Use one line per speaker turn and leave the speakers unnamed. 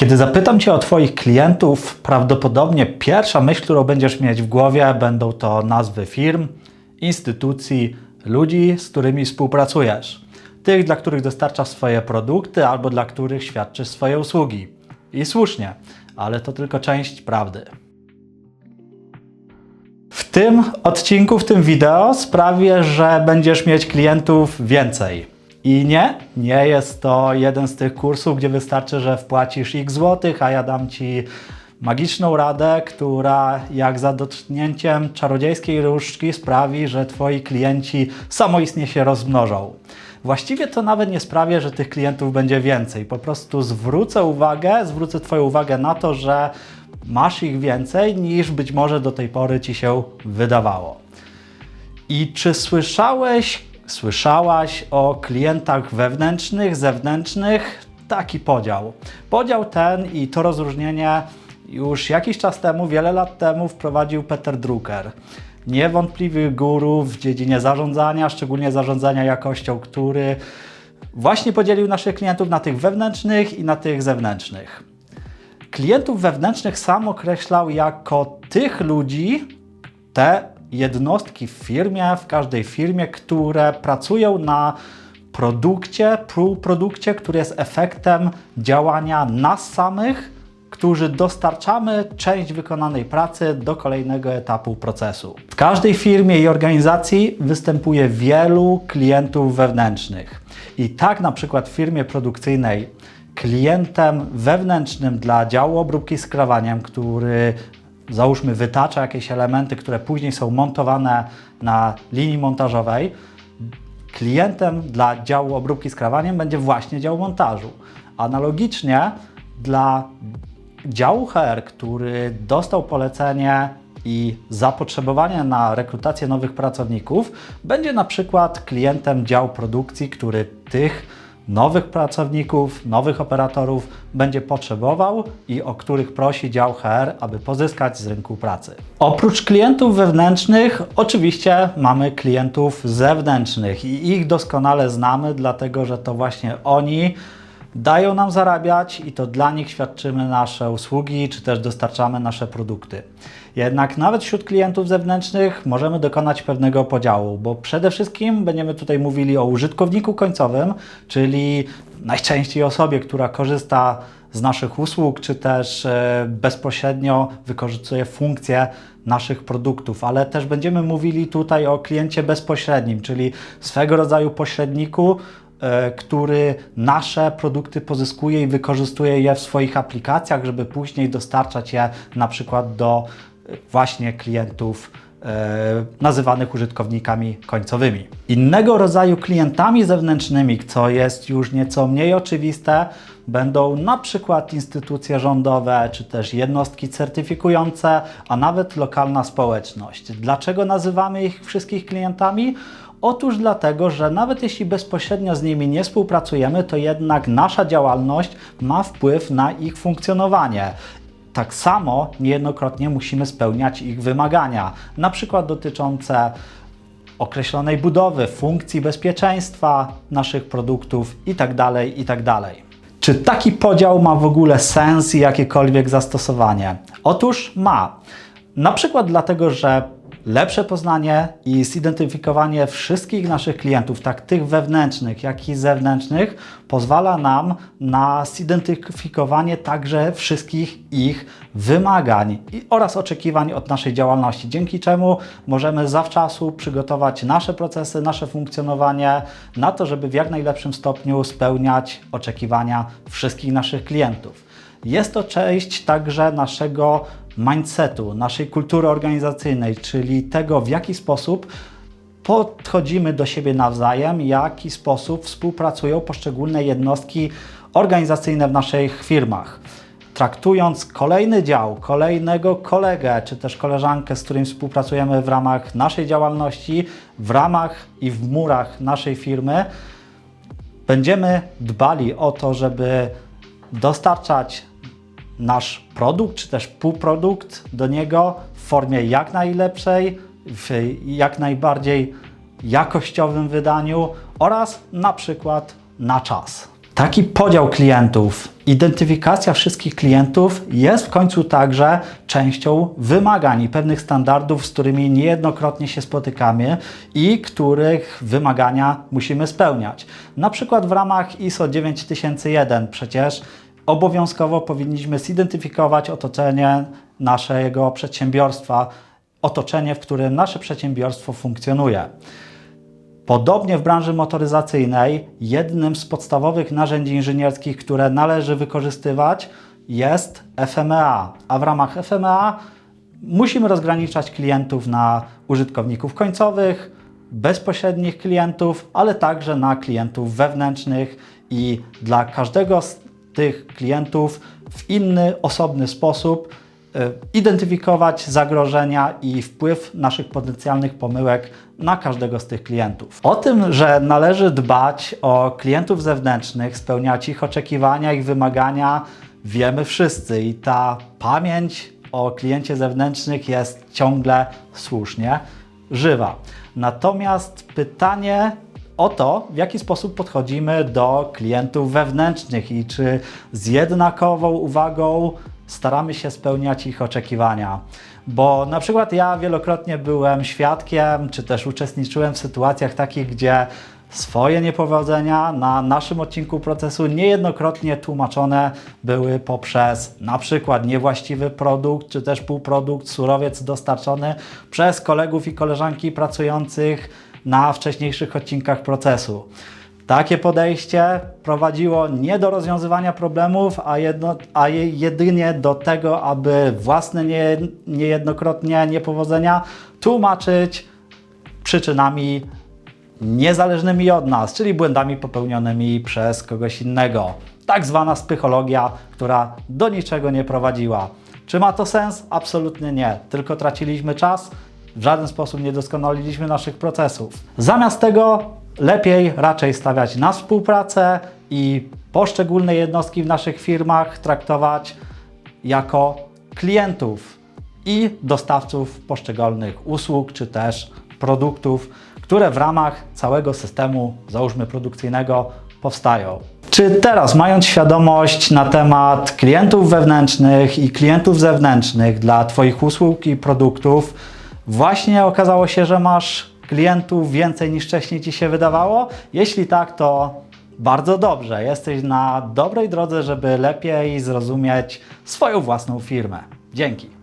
Kiedy zapytam Cię o Twoich klientów, prawdopodobnie pierwsza myśl, którą będziesz mieć w głowie, będą to nazwy firm, instytucji, ludzi, z którymi współpracujesz. Tych, dla których dostarczasz swoje produkty albo dla których świadczysz swoje usługi. I słusznie, ale to tylko część prawdy. W tym odcinku, w tym wideo sprawię, że będziesz mieć klientów więcej. I nie, nie jest to jeden z tych kursów, gdzie wystarczy, że wpłacisz x złotych, a ja dam Ci magiczną radę, która jak za dotknięciem czarodziejskiej różdżki sprawi, że Twoi klienci samoistnie się rozmnożą. Właściwie to nawet nie sprawię, że tych klientów będzie więcej. Po prostu zwrócę uwagę, zwrócę Twoją uwagę na to, że masz ich więcej niż być może do tej pory Ci się wydawało. I czy słyszałeś, słyszałaś o klientach wewnętrznych, zewnętrznych? Taki podział. Podział ten i to rozróżnienie już jakiś czas temu, wiele lat temu wprowadził Peter Drucker. Niewątpliwy guru w dziedzinie zarządzania, szczególnie zarządzania jakością, który właśnie podzielił naszych klientów na tych wewnętrznych i na tych zewnętrznych. Klientów wewnętrznych sam określał jako tych ludzi, te jednostki w firmie, w każdej firmie, które pracują na produkcie, półprodukcie, który jest efektem działania nas samych, którzy dostarczamy część wykonanej pracy do kolejnego etapu procesu. W każdej firmie i organizacji występuje wielu klientów wewnętrznych. I tak na przykład w firmie produkcyjnej klientem wewnętrznym dla działu obróbki skrawaniem, który załóżmy wytacza jakieś elementy, które później są montowane na linii montażowej, klientem dla działu obróbki skrawaniem będzie właśnie dział montażu. Analogicznie dla działu HR, który dostał polecenie i zapotrzebowanie na rekrutację nowych pracowników, będzie na przykład klientem działu produkcji, który tych nowych pracowników, nowych operatorów będzie potrzebował i o których prosi dział HR, aby pozyskać z rynku pracy. Oprócz klientów wewnętrznych, oczywiście mamy klientów zewnętrznych i ich doskonale znamy, dlatego że to właśnie oni dają nam zarabiać i to dla nich świadczymy nasze usługi, czy też dostarczamy nasze produkty. Jednak nawet wśród klientów zewnętrznych możemy dokonać pewnego podziału, bo przede wszystkim będziemy tutaj mówili o użytkowniku końcowym, czyli najczęściej osobie, która korzysta z naszych usług, czy też e, bezpośrednio wykorzystuje funkcje naszych produktów, ale też będziemy mówili tutaj o kliencie bezpośrednim, czyli swego rodzaju pośredniku, który nasze produkty pozyskuje i wykorzystuje je w swoich aplikacjach, żeby później dostarczać je na przykład do e, właśnie klientów e, nazywanych użytkownikami końcowymi. Innego rodzaju klientami zewnętrznymi, co jest już nieco mniej oczywiste, będą na przykład instytucje rządowe, czy też jednostki certyfikujące, a nawet lokalna społeczność. Dlaczego nazywamy ich wszystkich klientami? Otóż dlatego, że nawet jeśli bezpośrednio z nimi nie współpracujemy, to jednak nasza działalność ma wpływ na ich funkcjonowanie. Tak samo niejednokrotnie musimy spełniać ich wymagania, na przykład dotyczące określonej budowy, funkcji bezpieczeństwa naszych produktów itd. itd. Czy taki podział ma w ogóle sens i jakiekolwiek zastosowanie? Otóż ma. Na przykład dlatego, że lepsze poznanie i zidentyfikowanie wszystkich naszych klientów, tak tych wewnętrznych, jak i zewnętrznych, pozwala nam na zidentyfikowanie także wszystkich ich wymagań oraz oczekiwań od naszej działalności, dzięki czemu możemy zawczasu przygotować nasze procesy, nasze funkcjonowanie na to, żeby w jak najlepszym stopniu spełniać oczekiwania wszystkich naszych klientów. Jest to część także naszego mindsetu, naszej kultury organizacyjnej, czyli tego, w jaki sposób podchodzimy do siebie nawzajem, w jaki sposób współpracują poszczególne jednostki organizacyjne w naszych firmach. Traktując kolejny dział, kolejnego kolegę czy też koleżankę, z którym współpracujemy w ramach naszej działalności, w ramach i w murach naszej firmy, będziemy dbali o to, żeby dostarczać nasz produkt, czy też półprodukt do niego w formie jak najlepszej, w jak najbardziej jakościowym wydaniu oraz na przykład na czas. Taki podział klientów, identyfikacja wszystkich klientów jest w końcu także częścią wymagań i pewnych standardów, z którymi niejednokrotnie się spotykamy i których wymagania musimy spełniać. Na przykład w ramach ISO 9001 przecież obowiązkowo powinniśmy zidentyfikować otoczenie naszego przedsiębiorstwa, otoczenie, w którym nasze przedsiębiorstwo funkcjonuje. Podobnie w branży motoryzacyjnej jednym z podstawowych narzędzi inżynierskich, które należy wykorzystywać jest FMEA, a w ramach FMEA musimy rozgraniczać klientów na użytkowników końcowych, bezpośrednich klientów, ale także na klientów wewnętrznych i dla każdego tych klientów w inny, osobny sposób y, identyfikować zagrożenia i wpływ naszych potencjalnych pomyłek na każdego z tych klientów. O tym, że należy dbać o klientów zewnętrznych, spełniać ich oczekiwania, ich wymagania, wiemy wszyscy i ta pamięć o kliencie zewnętrznych jest ciągle słusznie żywa. Natomiast pytanie o to, w jaki sposób podchodzimy do klientów wewnętrznych i czy z jednakową uwagą staramy się spełniać ich oczekiwania. Bo na przykład ja wielokrotnie byłem świadkiem, czy też uczestniczyłem w sytuacjach takich, gdzie swoje niepowodzenia na naszym odcinku procesu niejednokrotnie tłumaczone były poprzez na przykład niewłaściwy produkt, czy też półprodukt, surowiec dostarczony przez kolegów i koleżanki pracujących na wcześniejszych odcinkach procesu. Takie podejście prowadziło nie do rozwiązywania problemów, a, jedno, a je- jedynie do tego, aby własne nie, niejednokrotnie niepowodzenia tłumaczyć przyczynami niezależnymi od nas, czyli błędami popełnionymi przez kogoś innego. Tak zwana spychologia, która do niczego nie prowadziła. Czy ma to sens? Absolutnie nie. Tylko traciliśmy czas, w żaden sposób nie doskonaliliśmy naszych procesów. Zamiast tego lepiej raczej stawiać na współpracę i poszczególne jednostki w naszych firmach traktować jako klientów i dostawców poszczególnych usług czy też produktów, które w ramach całego systemu, załóżmy produkcyjnego, powstają. Czy teraz, mając świadomość na temat klientów wewnętrznych i klientów zewnętrznych dla Twoich usług i produktów, właśnie okazało się, że masz klientów więcej niż wcześniej Ci się wydawało? Jeśli tak, to bardzo dobrze. Jesteś na dobrej drodze, żeby lepiej zrozumieć swoją własną firmę. Dzięki.